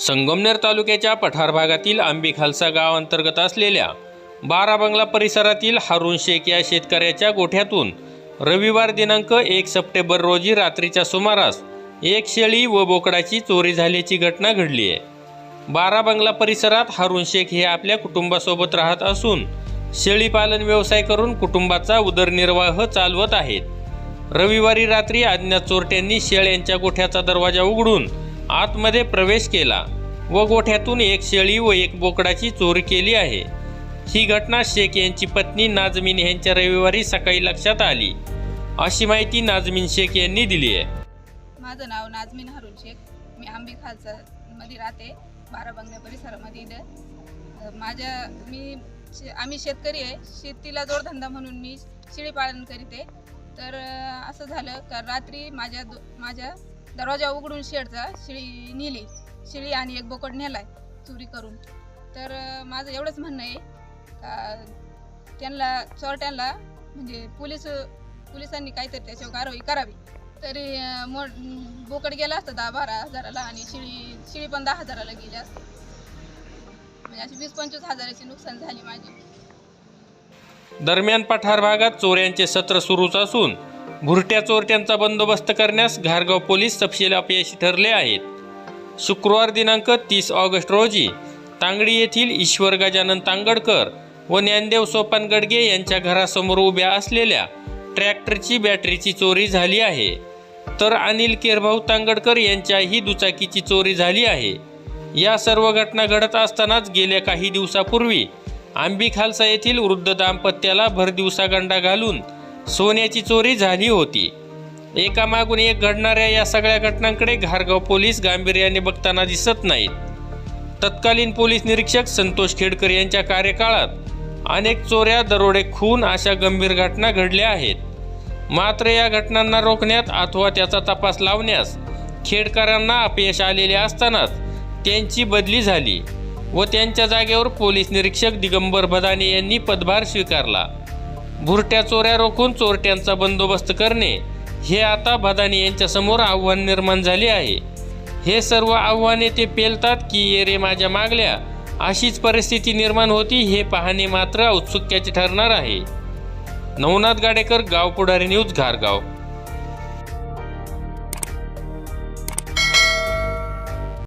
संगमनेर तालुक्याच्या पठार भागातील आंबी खालसा गाव अंतर्गत असलेल्या बारा बंगला परिसरातील हारून शेख या शेतकऱ्याच्या गोठ्यातून रविवार दिनांक एक सप्टेंबर रोजी रात्रीच्या सुमारास एक शेळी व बोकडाची चोरी झाल्याची घटना घडली आहे. बारा बंगला परिसरात हारून शेख हे आपल्या कुटुंबासोबत राहत असून शेळी पालन व्यवसाय करून कुटुंबाचा उदरनिर्वाह चालवत आहेत. रविवारी रात्री अज्ञात चोरट्यांनी शेळ्यांच्या गोठ्याचा दरवाजा उघडून आतमध्ये प्रवेश केला व गोठ्यातून एक शेळी व एक बोकडाची चोरी केली आहे. ही घटना शेख यांची पत्नी नाजमीन यांच्या रविवारी सकाळी लक्षात आली. अशी माहिती नाजमीन शेख यांनी दिली आहे. माझं नाव नाजमीन हरुण शेख. मी आंबी खालसा मध्ये राहते बारा बंगल्या परिसरामध्ये इथं. माझ्या मी शे- आम्ही शेतकरी आहे. शेतीला जोडधंदा म्हणून मी शेळी पालन करीते. तर असं झालं का रात्री माझ्या दो माझ्या दरवाजा उघडून शेडचा शिळी नेली. शिळी आणि एक बोकड नेलाय चोरी करून. तर माझं एवढंच म्हणणं आहे का त्यांना चोरट्यांना म्हणजे पोलीस पोलिसांनी काहीतरी त्याच्यावर कारवाई करावी. तरी मो बोकड गेला असतं दहा बारा हजाराला आणि शिळी शिळी पण दहा हजाराला गेली असते. म्हणजे अशी वीस पंचवीस हजाराची नुकसान झाली माझी. दरम्यान पठार भागात चोऱ्यांचे सत्र सुरूच असून भुरट्या चोरट्यांचा बंदोबस्त करण्यास घारगाव पोलीस तपशील अपयशी ठरले आहेत. शुक्रवार दिनांक तीस ऑगस्ट रोजी तांगडी येथील ईश्वर गजानन तांगडकर व ज्ञानदेव सोपान गडगे यांच्या घरासमोर उभ्या असलेल्या ट्रॅक्टरची बॅटरीची चोरी झाली आहे. तर अनिल केरभाऊ तांगडकर यांच्याही दुचाकीची चोरी झाली आहे. या सर्व घटना घडत असतानाच गेल्या काही दिवसापूर्वी आंबी खालसा येथील वृद्ध दाम्पत्याला भरदिवसा गंडा घालून सोन्याची चोरी झाली होती. एकामागून एक घडणाऱ्या या सगळ्या घटनांकडे घारगाव पोलीस गांभीर्याने बघताना दिसत नाहीत. तत्कालीन पोलीस निरीक्षक संतोष खेडकर यांच्या कार्यकाळात अनेक चोऱ्या दरोडे खून अशा गंभीर घटना घडल्या आहेत. मात्र या घटनांना रोखण्यात अथवा त्याचा तपास लावण्यास खेडकरांना अपयश आलेले असतानाच त्यांची बदली झाली व त्यांच्या जागेवर पोलीस निरीक्षक दिगंबर बदाने यांनी पदभार स्वीकारला. भुरट्या चोऱ्या रोखून चोरट्यांचा बंदोबस्त करणे हे आता भदानी यांच्यासमोर आव्हान निर्माण झाले आहे. हे सर्व आव्हाने ते पेलतात की ये रे माझ्या मागल्या अशीच परिस्थिती निर्माण होती हे पाहणे मात्र औत्सुक्याचे ठरणार आहे. नवनाथ गाडेकर गाव पुढारी न्यूज घारगाव.